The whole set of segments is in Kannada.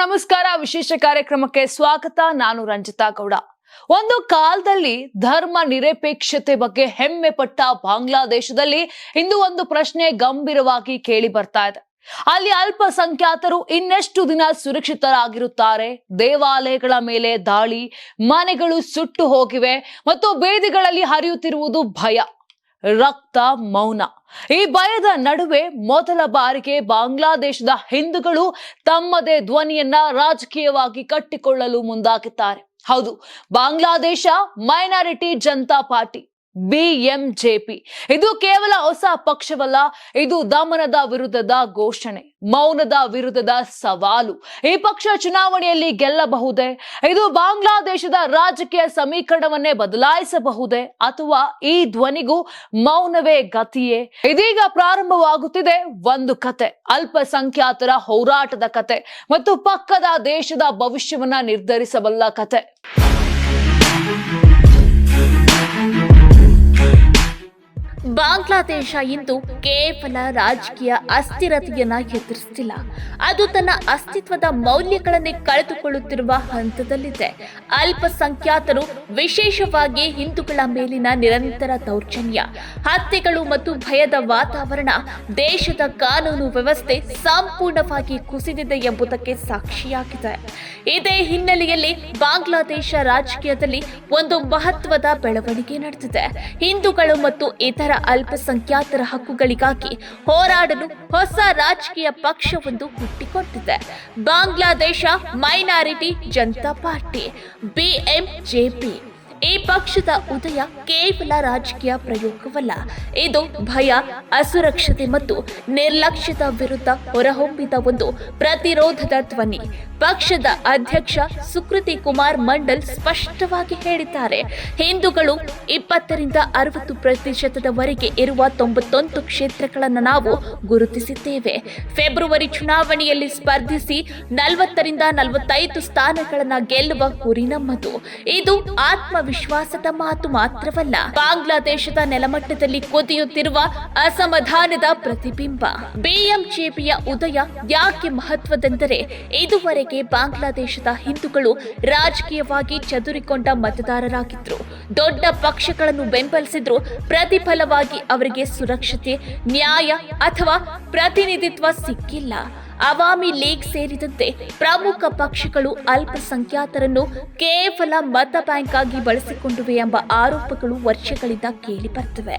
ನಮಸ್ಕಾರ. ವಿಶೇಷ ಕಾರ್ಯಕ್ರಮಕ್ಕೆ ಸ್ವಾಗತ. ನಾನು ರಂಜಿತಾ ಗೌಡ. ಒಂದು ಕಾಲದಲ್ಲಿ ಧರ್ಮ ನಿರಪೇಕ್ಷತೆ ಬಗ್ಗೆ ಹೆಮ್ಮೆ ಪಟ್ಟ ಬಾಂಗ್ಲಾದೇಶದಲ್ಲಿ ಇಂದು ಒಂದು ಪ್ರಶ್ನೆ ಗಂಭೀರವಾಗಿ ಕೇಳಿ ಬರ್ತಾ ಇದೆ. ಅಲ್ಲಿ ಅಲ್ಪಸಂಖ್ಯಾತರು ಇನ್ನೆಷ್ಟು ದಿನ ಸುರಕ್ಷಿತರಾಗಿರುತ್ತಾರೆ? ದೇವಾಲಯಗಳ ಮೇಲೆ ದಾಳಿ, ಮನೆಗಳು ಸುಟ್ಟು ಹೋಗಿವೆ ಮತ್ತು ಬೇದಿಗಳಲ್ಲಿ ಹರಿಯುತ್ತಿರುವುದು ಭಯ. ರಕ್ತ ಮೌನ. ಈ ಭಯದ ನಡುವೆ ಮೊದಲ ಬಾರಿಗೆ ಬಾಂಗ್ಲಾದೇಶದ ಹಿಂದೂಗಳು ತಮ್ಮದೇ ಧ್ವನಿಯನ್ನ ರಾಜಕೀಯವಾಗಿ ಕಟ್ಟಿಕೊಳ್ಳಲು ಮುಂದಾಗಿದ್ದಾರೆ. ಹೌದು, Bangladesh minority Janata party. BMJP. ಇದು ಕೇವಲ ಹೊಸ ಪಕ್ಷವಲ್ಲ, ಇದು ದಮನದ ವಿರುದ್ಧದ ಘೋಷಣೆ, ಮೌನದ ವಿರುದ್ಧದ ಸವಾಲು. ಈ ಪಕ್ಷ ಚುನಾವಣೆಯಲ್ಲಿ ಗೆಲ್ಲಬಹುದೇ? ಇದು ಬಾಂಗ್ಲಾದೇಶದ ರಾಜಕೀಯ ಸಮೀಕರಣವನ್ನೇ ಬದಲಾಯಿಸಬಹುದೇ? ಅಥವಾ ಈ ಧ್ವನಿಗೂ ಮೌನವೇ ಗತಿಯೇ? ಇದೀಗ ಪ್ರಾರಂಭವಾಗುತ್ತಿದೆ ಒಂದು ಕತೆ, ಅಲ್ಪಸಂಖ್ಯಾತರ ಹೋರಾಟದ ಕತೆ ಮತ್ತು ಪಕ್ಕದ ದೇಶದ ಭವಿಷ್ಯವನ್ನ ನಿರ್ಧರಿಸಬಲ್ಲ ಕತೆ. ಬಾಂಗ್ಲಾದೇಶ ಇಂದು ಕೇವಲ ರಾಜಕೀಯ ಅಸ್ಥಿರತೆಯನ್ನ ಎದುರಿಸ್ತಿಲ್ಲ. ಅದು ತನ್ನ ಅಸ್ತಿತ್ವದ ಮೌಲ್ಯಗಳನ್ನೇ ಕಳೆದುಕೊಳ್ಳುತ್ತಿರುವ ಹಂತದಲ್ಲಿದೆ. ಅಲ್ಪಸಂಖ್ಯಾತರು ವಿಶೇಷವಾಗಿ ಹಿಂದೂಗಳ ಮೇಲಿನ ನಿರಂತರ ದೌರ್ಜನ್ಯ, ಹತ್ಯೆಗಳು ಮತ್ತು ಭಯದ ವಾತಾವರಣ ದೇಶದ ಕಾನೂನು ವ್ಯವಸ್ಥೆ ಸಂಪೂರ್ಣವಾಗಿ ಕುಸಿದಿದೆ ಎಂಬುದಕ್ಕೆ ಸಾಕ್ಷಿಯಾಗಿದೆ. ಇದೇ ಹಿನ್ನೆಲೆಯಲ್ಲಿ ಬಾಂಗ್ಲಾದೇಶ ರಾಜಕೀಯದಲ್ಲಿ ಒಂದು ಮಹತ್ವದ ಬೆಳವಣಿಗೆ ನಡೆದಿದೆ. ಹಿಂದೂಗಳು ಮತ್ತು ಇತರ ಅಲ್ಪಸಂಖ್ಯಾತರ ಹಕ್ಕುಗಳಿಗಾಗಿ ಹೋರಾಡಲು ಹೊಸ ರಾಜಕೀಯ ಪಕ್ಷವೊಂದು ಹುಟ್ಟಿಕೊಟ್ಟಿದೆ. Bangladesh minority Janata party BMJP. ಈ ಪಕ್ಷದ ಉದಯ ಕೇವಲ ರಾಜಕೀಯ ಪ್ರಯೋಗವಲ್ಲ. ಇದು ಭಯ, ಅಸುರಕ್ಷತೆ ಮತ್ತು ನಿರ್ಲಕ್ಷ್ಯದ ವಿರುದ್ಧ ಹೊರಹೊಮ್ಮಿದ ಒಂದು ಪ್ರತಿರೋಧದ ಧ್ವನಿ. ಪಕ್ಷದ ಅಧ್ಯಕ್ಷ ಸುಕೃತಿ ಕುಮಾರ್ ಮಂಡಲ್ ಸ್ಪಷ್ಟವಾಗಿ ಹೇಳಿದ್ದಾರೆ. ಹಿಂದೂಗಳು ಇಪ್ಪತ್ತರಿಂದ ಅರವತ್ತು ಪ್ರತಿಶತದವರೆಗೆ ಇರುವ ತೊಂಬತ್ತೊಂದು ಕ್ಷೇತ್ರಗಳನ್ನು ನಾವು ಗುರುತಿಸಿದ್ದೇವೆ. ಫೆಬ್ರವರಿ ಚುನಾವಣೆಯಲ್ಲಿ ಸ್ಪರ್ಧಿಸಿ ನಲವತ್ತರಿಂದ ನಲವತ್ತೈದು ಸ್ಥಾನಗಳನ್ನು ಗೆಲ್ಲುವ ಗುರಿ ನಮ್ಮದು. ಇದು ಆತ್ಮವಿಶ್ವಾಸದ ಮಾತು ಮಾತ್ರವಲ್ಲ, ಬಾಂಗ್ಲಾದೇಶದ ನೆಲಮಟ್ಟದಲ್ಲಿ ಕುದಿಯುತ್ತಿರುವ ಅಸಮಾಧಾನದ ಪ್ರತಿಬಿಂಬ. ಬಿಎಂಜೆಪಿಯ ಉದಯ ಯಾಕೆ ಮಹತ್ವದೆಂದರೆ ಇದುವರೆಗೆ ಬಾಂಗ್ಲಾದೇಶದ ಹಿಂದೂಗಳು ರಾಜಕೀಯವಾಗಿ ಚದುರಿಕೊಂಡ ಮತದಾರರಾಗಿದ್ರು. ದೊಡ್ಡ ಪಕ್ಷಗಳನ್ನು ಬೆಂಬಲಿಸಿದ್ರು, ಪ್ರತಿಫಲವಾಗಿ ಅವರಿಗೆ ಸುರಕ್ಷತೆ, ನ್ಯಾಯ ಅಥವಾ ಪ್ರತಿನಿಧಿತ್ವ ಸಿಕ್ಕಿಲ್ಲ. ಅವಾಮಿ ಲೀಗ್ ಸೇರಿದಂತೆ ಪ್ರಮುಖ ಪಕ್ಷಗಳು ಅಲ್ಪಸಂಖ್ಯಾತರನ್ನು ಕೇವಲ ಮತ ಬ್ಯಾಂಕ್ ಆಗಿ ಬಳಸಿಕೊಂಡಿವೆ ಎಂಬ ಆರೋಪಗಳು ವರ್ಷಗಳಿಂದ ಕೇಳಿ ಬರ್ತವೆ.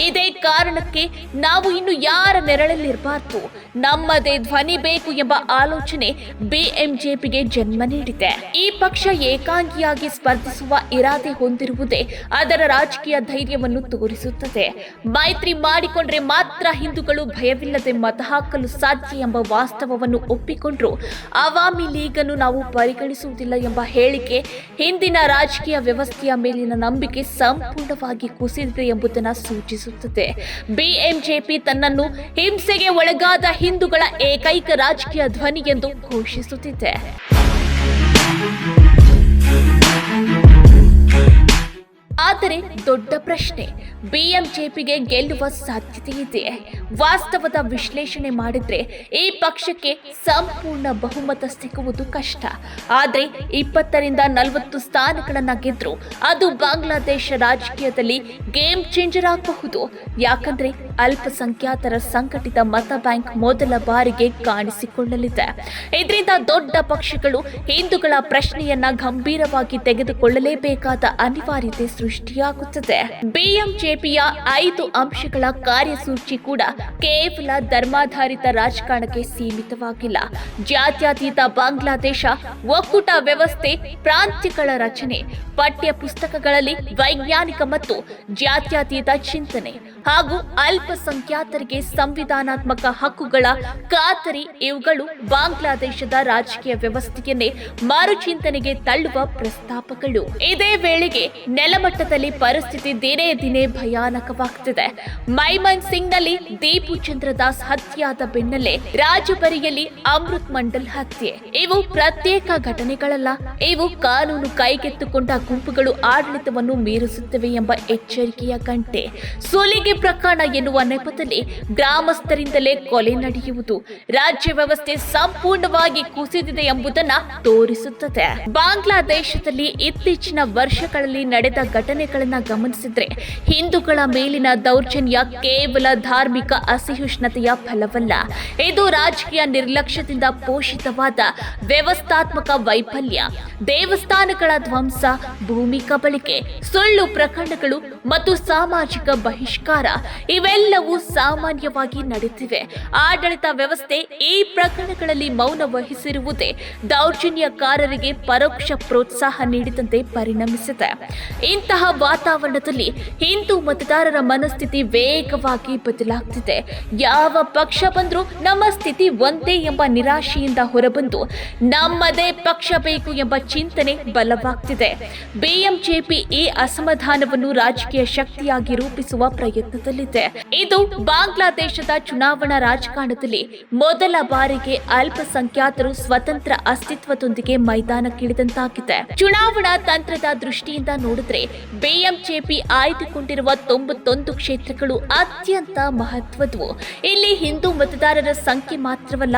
ಇದೇ ಕಾರಣಕ್ಕೆ ನಾವು ಇನ್ನು ಯಾರ ನೆರಳಲ್ಲಿರಬಾರ್ದು? ನಮ್ಮದೇ ಧ್ವನಿ ಬೇಕು ಎಂಬ ಆಲೋಚನೆ ಬಿಎಂಜೆಪಿಗೆ ಜನ್ಮ ನೀಡಿದೆ. ಈ ಪಕ್ಷ ಏಕಾಂಗಿಯಾಗಿ ಸ್ಪರ್ಧಿಸುವ ಇರಾದೆ ಹೊಂದಿರುವುದೇ ಅದರ ರಾಜಕೀಯ ಧೈರ್ಯವನ್ನು ತೋರಿಸುತ್ತದೆ. ಮೈತ್ರಿ ಮಾಡಿಕೊಂಡ್ರೆ ಮಾತ್ರ ಹಿಂದೂಗಳು ಭಯವಿಲ್ಲದೆ ಮತ ಹಾಕಲು ಸಾಧ್ಯ ಎಂಬ ವಾಸ್ತವವನ್ನು ಒಪ್ಪಿಕೊಂಡ್ರು. ಅವಾಮಿ ಲೀಗ್ ಅನ್ನು ನಾವು ಪರಿಗಣಿಸುವುದಿಲ್ಲ ಎಂಬ ಹೇಳಿಕೆ ಹಿಂದಿನ ರಾಜಕೀಯ ವ್ಯವಸ್ಥೆಯ ಮೇಲಿನ ನಂಬಿಕೆ ಸಂಪೂರ್ಣವಾಗಿ ಕುಸಿದಿದೆ ಎಂಬುದನ್ನು ಸೂಚಿಸುತ್ತದೆ. ಬಿಎಂಜೆಪಿ ತನ್ನನ್ನು ಹಿಂಸೆಗೆ ಒಳಗಾದ ಹಿಂದೂಗಳ ಏಕೈಕ ರಾಜಕೀಯ ಧ್ವನಿ ಎಂದು ಘೋಷಿಸುತ್ತಿದೆ. ಆದರೆ ದೊಡ್ಡ ಪ್ರಶ್ನೆ, ಬಿಎಂಜೆಪಿಗೆ ಗೆಲ್ಲುವ ಸಾಧ್ಯತೆ ಇದೆ ವಾಸ್ತವದ ವಿಶ್ಲೇಷಣೆ ಮಾಡಿದ್ರೆ ಈ ಪಕ್ಷಕ್ಕೆ ಸಂಪೂರ್ಣ ಬಹುಮತ ಸಿಗುವುದು ಕಷ್ಟ. ಆದರೆ ಇಪ್ಪತ್ತರಿಂದ ನಲವತ್ತು ಸ್ಥಾನಗಳನ್ನ ಗೆದ್ರು, ಅದು ಬಾಂಗ್ಲಾದೇಶ ರಾಜಕೀಯದಲ್ಲಿ ಗೇಮ್ ಚೇಂಜರ್ ಆಗಬಹುದು. ಯಾಕಂದ್ರೆ ಅಲ್ಪಸಂಖ್ಯಾತರ ಸಂಘಟಿತ ಮತ ಬ್ಯಾಂಕ್ ಮೊದಲ ಬಾರಿಗೆ ಕಾಣಿಸಿಕೊಳ್ಳಲಿದೆ. ಇದರಿಂದ ದೊಡ್ಡ ಪಕ್ಷಗಳು ಹಿಂದೂಗಳ ಪ್ರಶ್ನೆಯನ್ನ ಗಂಭೀರವಾಗಿ ತೆಗೆದುಕೊಳ್ಳಲೇಬೇಕಾದ ಅನಿವಾರ್ಯತೆ ಸೃಷ್ಟಿಯಾಗುತ್ತದೆ. ಬಿಎಂಜೆಪಿಯ ಐದು ಅಂಶಗಳ ಕಾರ್ಯಸೂಚಿ ಕೂಡ ಕೇವಲ ಧರ್ಮಾಧಾರಿತ ರಾಜಕಾರಣಕ್ಕೆ ಸೀಮಿತವಾಗಿಲ್ಲ. ಜಾತ್ಯತೀತ ಬಾಂಗ್ಲಾದೇಶ ಒಕ್ಕೂಟ ವ್ಯವಸ್ಥೆ, ಪ್ರಾಂತ್ಯಗಳ ರಚನೆ ಪಠ್ಯ ಪುಸ್ತಕಗಳಲ್ಲಿ ವೈಜ್ಞಾನಿಕ ಮತ್ತು ಜಾತ್ಯತೀತ ಚಿಂತನೆ ಹಾಗೂ ಅಲ್ಪಸಂಖ್ಯಾತರಿಗೆ ಸಂವಿಧಾನಾತ್ಮಕ ಹಕ್ಕುಗಳ ಖಾತರಿ ಇವುಗಳು ಬಾಂಗ್ಲಾದೇಶದ ರಾಜಕೀಯ ವ್ಯವಸ್ಥೆಯನ್ನೇ ಮರುಚಿಂತನೆಗೆ ತಳ್ಳುವ ಪ್ರಸ್ತಾಪಗಳು. ಇದೇ ವೇಳೆಗೆ ನೆಲಮಟ್ಟದಲ್ಲಿ ಪರಿಸ್ಥಿತಿ ದಿನೇ ದಿನೇ ಭಯಾನಕವಾಗ್ತಿದೆ. ಮೈಮನ್ ಸಿಂಗ್ನಲ್ಲಿ ದೀಪು ಚಂದ್ರದಾಸ್ ಹತ್ಯೆಯಾದ ಬೆನ್ನಲ್ಲೇ ರಾಜಬರಿಯಲ್ಲಿ ಅಮೃತ್ ಮಂಡಲ್ ಹತ್ಯೆ. ಇವು ಪ್ರತ್ಯೇಕ ಘಟನೆಗಳಲ್ಲ, ಇವು ಕಾನೂನು ಕೈಗೆತ್ತಿಕೊಂಡ ಗುಂಪುಗಳು ಆಡಳಿತವನ್ನು ಮೀರಿಸುತ್ತವೆ ಎಂಬ ಎಚ್ಚರಿಕೆಯ ಗಂಟೆ. ಸೋಲಿಗೆ ಪ್ರಕರಣ ಎನ್ನುವ ನೆಪದಲ್ಲಿ ಗ್ರಾಮಸ್ಥರಿಂದಲೇ ಕೊಲೆ ನಡೆಯುವುದು. ರಾಜ್ಯ ವ್ಯವಸ್ಥೆ ಸಂಪೂರ್ಣವಾಗಿ ಕುಸಿದಿದೆ ಎಂಬುದನ್ನ ತೋರಿಸುತ್ತದೆ. ಬಾಂಗ್ಲಾದೇಶದಲ್ಲಿ ಇತ್ತೀಚಿನ ವರ್ಷಗಳಲ್ಲಿ ನಡೆದ ಘಟನೆಗಳನ್ನ ಗಮನಿಸಿದ್ರೆ ಹಿಂದೂಗಳ ಮೇಲಿನ ದೌರ್ಜನ್ಯ ಕೇವಲ ಧಾರ್ಮಿಕ ಅಸಹಿಷ್ಣುತೆಯ ಫಲವಲ್ಲ. ಇದು ರಾಜಕೀಯ ನಿರ್ಲಕ್ಷ್ಯದಿಂದ ಪೋಷಿತವಾದ ವ್ಯವಸ್ಥಾತ್ಮಕ ವೈಫಲ್ಯ. ದೇವಸ್ಥಾನಗಳ ಧ್ವಂಸ, ಭೂಮಿ ಕಬಳಿಕೆ, ಸುಳ್ಳು ಪ್ರಕರಣಗಳು ಮತ್ತು ಸಾಮಾಜಿಕ ಬಹಿಷ್ಕಾರ ಇವೆಲ್ಲವೂ ಸಾಮಾನ್ಯವಾಗಿ ನಡೆದಿವೆ. ಆಡಳಿತ ವ್ಯವಸ್ಥೆ ಈ ಪ್ರಕರಣಗಳಲ್ಲಿ ಮೌನ ವಹಿಸಿರುವುದೇ ದೌರ್ಜನ್ಯಕಾರರಿಗೆ ಪರೋಕ್ಷ ಪ್ರೋತ್ಸಾಹ ನೀಡಿದಂತೆ ಪರಿಣಮಿಸಿದೆ. ಇಂತಹ ವಾತಾವರಣದಲ್ಲಿ ಹಿಂದೂ ಮತದಾರರ ಮನಸ್ಥಿತಿ ವೇಗವಾಗಿ ಬದಲಾಗ್ತಿದೆ. ಯಾವ ಪಕ್ಷ ಬಂದರೂ ನಮ್ಮ ಸ್ಥಿತಿ ಒಂದೇ ಎಂಬ ನಿರಾಶೆಯಿಂದ ಹೊರಬಂದು ನಮ್ಮದೇ ಪಕ್ಷ ಬೇಕು ಎಂಬ ಚಿಂತನೆ ಬಲವಾಗ್ತಿದೆ. ಬಿಎಂಜೆಪಿ ಈ ಅಸಮಾಧಾನವನ್ನು ರಾಜಕೀಯ ಶಕ್ತಿಯಾಗಿ ರೂಪಿಸುವ ಪ್ರಯತ್ನದಲ್ಲಿದೆ ಇದು ಬಾಂಗ್ಲಾದೇಶದ ಚುನಾವಣಾ ರಾಜಕಾರಣದಲ್ಲಿ ಮೊದಲ ಬಾರಿಗೆ ಅಲ್ಪಸಂಖ್ಯಾತರು ಸ್ವತಂತ್ರ ಅಸ್ತಿತ್ವದೊಂದಿಗೆ ಮೈದಾನಕ್ಕಿಳಿದಂತಾಗಿದೆ. ಚುನಾವಣಾ ತಂತ್ರದ ದೃಷ್ಟಿಯಿಂದ ನೋಡಿದ್ರೆ ಬಿಎಂಜೆಪಿ ಆಯ್ದುಕೊಂಡಿರುವ ತೊಂಬತ್ತೊಂದು ಕ್ಷೇತ್ರಗಳು ಅತ್ಯಂತ ಮಹತ್ವದವು ಇಲ್ಲಿ ಹಿಂದೂ ಮತದಾರರ ಸಂಖ್ಯೆ ಮಾತ್ರವಲ್ಲ,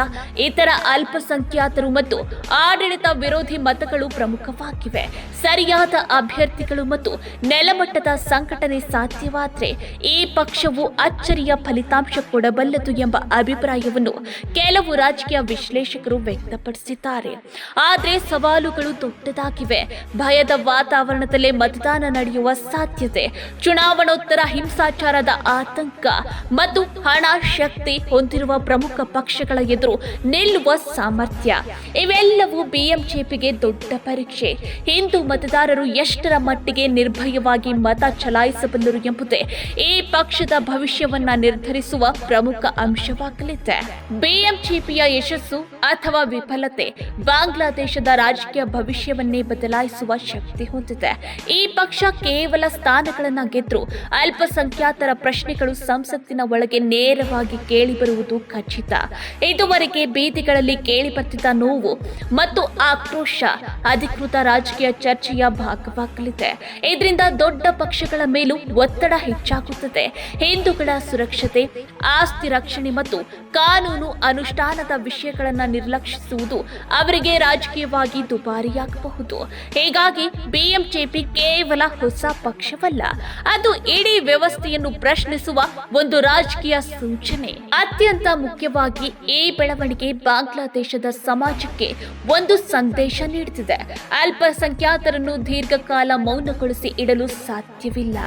ಇತರ ಅಲ್ಪಸಂಖ್ಯಾತರು ಮತ್ತು ಆಡಳಿತ ವಿರೋಧಿ ಮತಗಳು ಪ್ರಮುಖವಾಗಿವೆ. ಸರಿಯಾದ ಅಭ್ಯರ್ಥಿಗಳು ಮತ್ತು ನೆಲಮಟ್ಟದ ಸಂಘಟನೆ ಸಾಧ್ಯವಾದ್ರೆ ಈ ಪಕ್ಷವು ಅಚ್ಚರಿಯ ಫಲಿತಾಂಶ ಕೊಡಬಲ್ಲದು ಎಂಬ ಅಭಿಪ್ರಾಯವನ್ನು ಕೆಲವು ರಾಜಕೀಯ ವಿಶ್ಲೇಷಕರು ವ್ಯಕ್ತಪಡಿಸಿದ್ದಾರೆ. ಆದರೆ ಸವಾಲುಗಳು ದೊಡ್ಡದಾಗಿವೆ. ಭಯದ ವಾತಾವರಣದಲ್ಲೇ ಮತದಾನ ನಡೆಯುವ ಸಾಧ್ಯತೆ, ಚುನಾವಣೋತ್ತರ ಹಿಂಸಾಚಾರದ ಆತಂಕ ಮತ್ತು ಹಣ, ಶಕ್ತಿ ಹೊಂದಿರುವ ಪ್ರಮುಖ ಪಕ್ಷಗಳ ಎದುರು ನಿಲ್ಲುವ ಸಾಮರ್ಥ್ಯ. ಇವೆಲ್ಲವೂ ಬಿಎಂಜೆಪಿಗೆ ದೊಡ್ಡ ಪರೀಕ್ಷೆ. ಹಿಂದೂ ಮತದಾರರು ಎಷ್ಟರ ಮಟ್ಟಿಗೆ ನಿರ್ಭಯವಾಗಿ ಮತ ಚಲಾಯಿಸಬಲ್ಲರು ಎಂಬುದೇ ಈ ಪಕ್ಷದ ಭವಿಷ್ಯವನ್ನ ನಿರ್ಧರಿಸುವ ಪ್ರಮುಖ ಅಂಶವಾಗಲಿದೆ. ಬಿಎಂಜಿಪಿಯ ಯಶಸ್ಸು ಅಥವಾ ವಿಫಲತೆ ಬಾಂಗ್ಲಾದೇಶದ ರಾಜಕೀಯ ಭವಿಷ್ಯವನ್ನೇ ಬದಲಾಯಿಸುವ ಶಕ್ತಿ ಹೊಂದಿದೆ. ಈ ಪಕ್ಷ ಕೇವಲ ಸ್ಥಾನಗಳನ್ನ ಗೆದ್ರು ಅಲ್ಪಸಂಖ್ಯಾತರ ಪ್ರಶ್ನೆಗಳು ಸಂಸತ್ತಿನ ಒಳಗೆ ನೇರವಾಗಿ ಕೇಳಿಬರುವುದು ಖಚಿತ. ಇದುವರೆಗೆ ಬೀದಿಗಳಲ್ಲಿ ಕೇಳಿಬರ್ತಿದ್ದ ನೋವು ಮತ್ತು ಆಕ್ರೋಶ ಅಧಿಕೃತ ರಾಜಕೀಯ ಚರ್ಚೆಯ ಭಾಗವಾಗಲಿದೆ. ಇದರಿಂದ ದೊಡ್ಡ ಪಕ್ಷಗಳ ಮೇಲೂ ಒತ್ತಡ ಹೆಚ್ಚಾಗುತ್ತದೆ. ಹಿಂದೂಗಳ ಸುರಕ್ಷತೆ, ಆಸ್ತಿ ರಕ್ಷಣೆ ಮತ್ತು ಕಾನೂನು ಅನುಷ್ಠಾನದ ವಿಷಯಗಳನ್ನು ನಿರ್ಲಕ್ಷಿಸುವುದು ಅವರಿಗೆ ರಾಜಕೀಯವಾಗಿ ದುಬಾರಿಯಾಗಬಹುದು. ಹೀಗಾಗಿ ಬಿಎಂಜೆಪಿ ಕೇವಲ ಹೊಸ ಪಕ್ಷವಲ್ಲ, ಅದು ಇಡೀ ವ್ಯವಸ್ಥೆಯನ್ನು ಪ್ರಶ್ನಿಸುವ ಒಂದು ರಾಜಕೀಯ ಸೂಚನೆ. ಅತ್ಯಂತ ಮುಖ್ಯವಾಗಿ ಈ ಬೆಳವಣಿಗೆ ಬಾಂಗ್ಲಾದೇಶದ ಸಮಾಜಕ್ಕೆ ಒಂದು ಸಂದೇಶ ನೀಡುತ್ತಿದೆ. ಅಲ್ಪಸಂಖ್ಯಾತರನ್ನು ದೀರ್ಘಕಾಲ ಮೌನಗೊಳಿಸಿ ಇಡಲು ಸಾಧ್ಯವಿಲ್ಲ.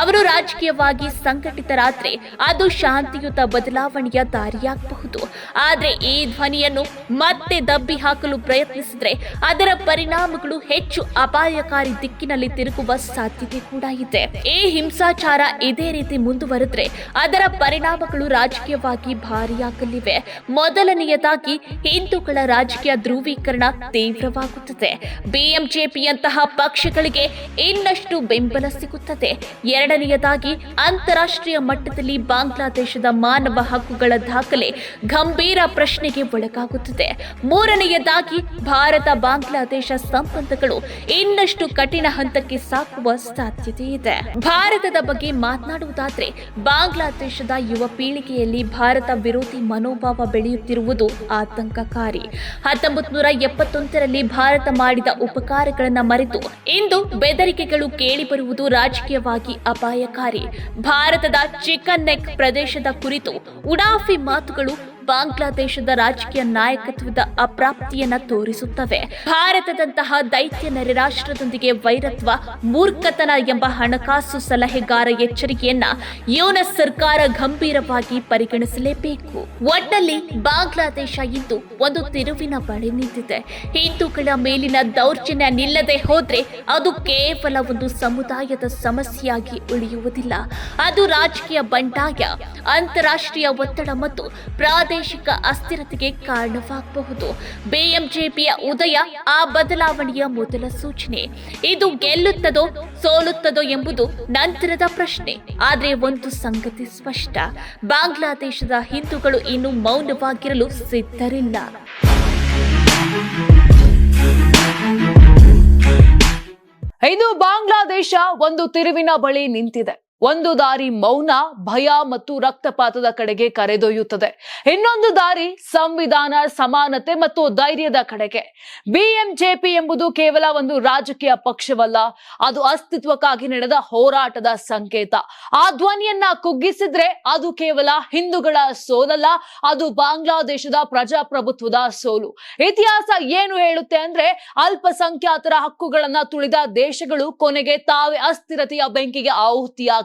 ಅವರು ರಾಜಕೀಯವಾಗಿ ಸಂಘಟಿತರಾದ್ರೆ ಅದು ಶಾಂತಿಯುತ ಬದಲಾವಣೆಯ ದಾರಿಯಾಗಬಹುದು. ಆದರೆ ಈ ಧ್ವನಿಯನ್ನು ಮತ್ತೆ ದಬ್ಬಿ ಹಾಕಲು ಪ್ರಯತ್ನಿಸಿದ್ರೆ ಅದರ ಪರಿಣಾಮಗಳು ಹೆಚ್ಚು ಅಪಾಯಕಾರಿ ದಿಕ್ಕಿನಲ್ಲಿ ತಿರುಗುವ ಸಾಧ್ಯತೆ ಕೂಡ ಇದೆ. ಈ ಹಿಂಸಾಚಾರ ಇದೇ ರೀತಿ ಮುಂದುವರೆದ್ರೆ ಅದರ ಪರಿಣಾಮಗಳು ರಾಜಕೀಯವಾಗಿ ಭಾರಿಯಾಗಲಿವೆ. ಮೊದಲನೆಯದಾಗಿ ಹಿಂದೂಗಳ ರಾಜಕೀಯ ಧ್ರುವೀಕರಣ ತೀವ್ರವಾಗುತ್ತದೆ. ಬಿಎಂಜೆಪಿಯಂತಹ ಪಕ್ಷಗಳಿಗೆ ಇನ್ನಷ್ಟು ಬೆಂಬಲ ಸಿಗುತ್ತದೆ. ಎರಡನೆಯದಾಗಿ ಅಂತಾರಾಷ್ಟ್ರೀಯ ಮಟ್ಟದಲ್ಲಿ ಬಾಂಗ್ಲಾದೇಶದ ಮಾನವ ಹಕ್ಕುಗಳ ದಾಖಲೆ ಗಂಭೀರ ಪ್ರಶ್ನೆಗೆ ಒಳಗಾಗುತ್ತಿದೆ. ಮೂರನೆಯದಾಗಿ, ಭಾರತ ಬಾಂಗ್ಲಾದೇಶ ಸಂಬಂಧಗಳು ಇನ್ನಷ್ಟು ಕಠಿಣ ಹಂತಕ್ಕೆ ಸಾಕುವ ಸಾಧ್ಯತೆ ಇದೆ. ಭಾರತದ ಬಗ್ಗೆ ಮಾತನಾಡುವುದಾದ್ರೆ, ಬಾಂಗ್ಲಾದೇಶದ ಯುವ ಪೀಳಿಗೆಯಲ್ಲಿ ಭಾರತ ವಿರೋಧಿ ಮನೋಭಾವ ಬೆಳೆಯುತ್ತಿರುವುದು ಆತಂಕಕಾರಿ. ಹತ್ತೊಂಬತ್ತು ನೂರ ಎಪ್ಪತ್ತೊಂದರಲ್ಲಿ ಭಾರತ ಮಾಡಿದ ಉಪಕಾರಗಳನ್ನು ಮರೆತು, ಇಂದು ಬೆದರಿಕೆಗಳು ಕೇಳಿಬರುವುದು ರಾಜಕೀಯವಾಗಿ ಅಪಾಯಕಾರಿ. ಭಾರತದ ಚಿಕನ್ ನೆಕ್ ಪ್ರದೇಶದ ಕುರಿತು ಉಡಾಫಿ ಮಾತುಗಳು ಬಾಂಗ್ಲಾದೇಶದ ರಾಜಕೀಯ ನಾಯಕತ್ವದ ಅಪ್ರಾಪ್ತಿಯನ್ನ ತೋರಿಸುತ್ತವೆ. ಭಾರತದಂತಹ ದೈತ್ಯ ನೆರೆ ರಾಷ್ಟ್ರದೊಂದಿಗೆ ವೈರತ್ವ, ಮೂರ್ಖತನ ಎಂಬ ಹಣಕಾಸು ಸಲಹೆಗಾರ ಎಚ್ಚರಿಕೆಯನ್ನ ಯುಎಸ್ ಸರ್ಕಾರ ಗಂಭೀರವಾಗಿ ಪರಿಗಣಿಸಲೇಬೇಕು. ಒಟ್ಟಲ್ಲಿ ಬಾಂಗ್ಲಾದೇಶ ಇಂದು ಒಂದು ತಿರುವಿನ ಬಳಿ ನಿಂತಿದೆ. ಹಿಂದೂಗಳ ಮೇಲಿನ ದೌರ್ಜನ್ಯ ನಿಲ್ಲದೆ ಹೋದ್ರೆ ಅದು ಕೇವಲ ಒಂದು ಸಮುದಾಯದ ಸಮಸ್ಯೆಯಾಗಿ ಉಳಿಯುವುದಿಲ್ಲ. ಅದು ರಾಜಕೀಯ ಬಂಡಾಯ, ಅಂತಾರಾಷ್ಟ್ರೀಯ ಒತ್ತಡ ಮತ್ತು ಪ್ರಾದೇಶಿಕ ಅಸ್ಥಿರತೆಗೆ ಕಾರಣವಾಗಬಹುದು. ಬಿಎಂಜೆಪಿಯ ಉದಯ ಆ ಬದಲಾವಣೆಯ ಮೊದಲ ಸೂಚನೆ. ಇದು ಗೆಲ್ಲುತ್ತದೋ ಸೋಲುತ್ತದೋ ಎಂಬುದು ನಂತರದ ಪ್ರಶ್ನೆ. ಆದರೆ ಒಂದು ಸಂಗತಿ ಸ್ಪಷ್ಟ. ಬಾಂಗ್ಲಾದೇಶದ ಹಿಂದೂಗಳು ಇನ್ನು ಮೌನವಾಗಿರಲು ಸಿದ್ಧರಿಲ್ಲ. ಇದು ಬಾಂಗ್ಲಾದೇಶ ಒಂದು ತಿರುವಿನ ಬಳಿ ನಿಂತಿದೆ. ಒಂದು ದಾರಿ ಮೌನ, ಭಯ ಮತ್ತು ರಕ್ತಪಾತದ ಕಡೆಗೆ ಕರೆದೊಯ್ಯುತ್ತದೆ. ಇನ್ನೊಂದು ದಾರಿ ಸಂವಿಧಾನ, ಸಮಾನತೆ ಮತ್ತು ಧೈರ್ಯದ ಕಡೆಗೆ. ಬಿಎಂಜೆಪಿ ಎಂಬುದು ಕೇವಲ ಒಂದು ರಾಜಕೀಯ ಪಕ್ಷವಲ್ಲ, ಅದು ಅಸ್ತಿತ್ವಕ್ಕಾಗಿ ನಡೆದ ಹೋರಾಟದ ಸಂಕೇತ. ಆ ಧ್ವನಿಯನ್ನ ಕುಗ್ಗಿಸಿದ್ರೆ ಅದು ಕೇವಲ ಹಿಂದೂಗಳ ಸೋಲಲ್ಲ, ಅದು ಬಾಂಗ್ಲಾದೇಶದ ಪ್ರಜಾಪ್ರಭುತ್ವದ ಸೋಲು. ಇತಿಹಾಸ ಏನು ಹೇಳುತ್ತೆ ಅಂದ್ರೆ, ಅಲ್ಪಸಂಖ್ಯಾತರ ಹಕ್ಕುಗಳನ್ನ ತುಳಿದ ದೇಶಗಳು ಕೊನೆಗೆ ತಾವೇ ಅಸ್ಥಿರತೆಯ ಬೆಂಕಿಗೆ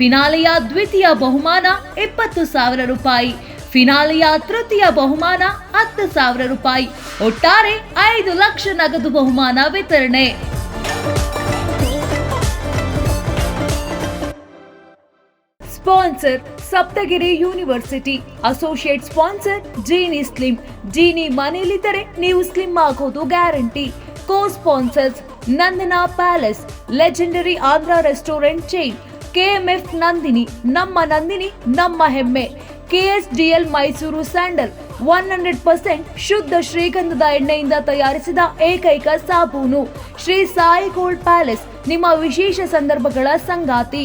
ಫಿನಾಲೆಯ ದ್ವಿತೀಯ ಬಹುಮಾನ ಇಪ್ಪತ್ತು ಸಾವಿರ ರೂಪಾಯಿ. ಫಿನಾಲೆಯ ತೃತೀಯ ಬಹುಮಾನ ಹತ್ತು ಸಾವಿರ ರೂಪಾಯಿ. ಒಟ್ಟಾರೆ ಐದು ಲಕ್ಷ ನಗದು ಬಹುಮಾನ ವಿತರಣೆ. Sponsor Saptagiri university. Associate sponsor Jeeni slim Jeeni ಮನೆಯಲ್ಲಿದ್ದರೆ ನೀವು ಸ್ಲಿಮ್ ಆಗೋದು guarantee. Co sponsors Nandana palace, legendary Andhra restaurant chain. KMF Nandini, ನಮ್ಮ ನಂದಿನಿ, ನಮ್ಮ ಹೆಮ್ಮೆ. KSDL Mysore sandal one hundred percent ಶುದ್ಧ ಶ್ರೀಗಂಧದ ಎಣ್ಣೆಯಿಂದ ತಯಾರಿಸಿದ ಏಕೈಕ ಸಾಬೂನು. ಶ್ರೀ ಸಾಯಿ ಗೋಲ್ಡ್ ಪ್ಯಾಲೇಸ್, ನಿಮ್ಮ ವಿಶೇಷ ಸಂದರ್ಭಗಳ ಸಂಗಾತಿ.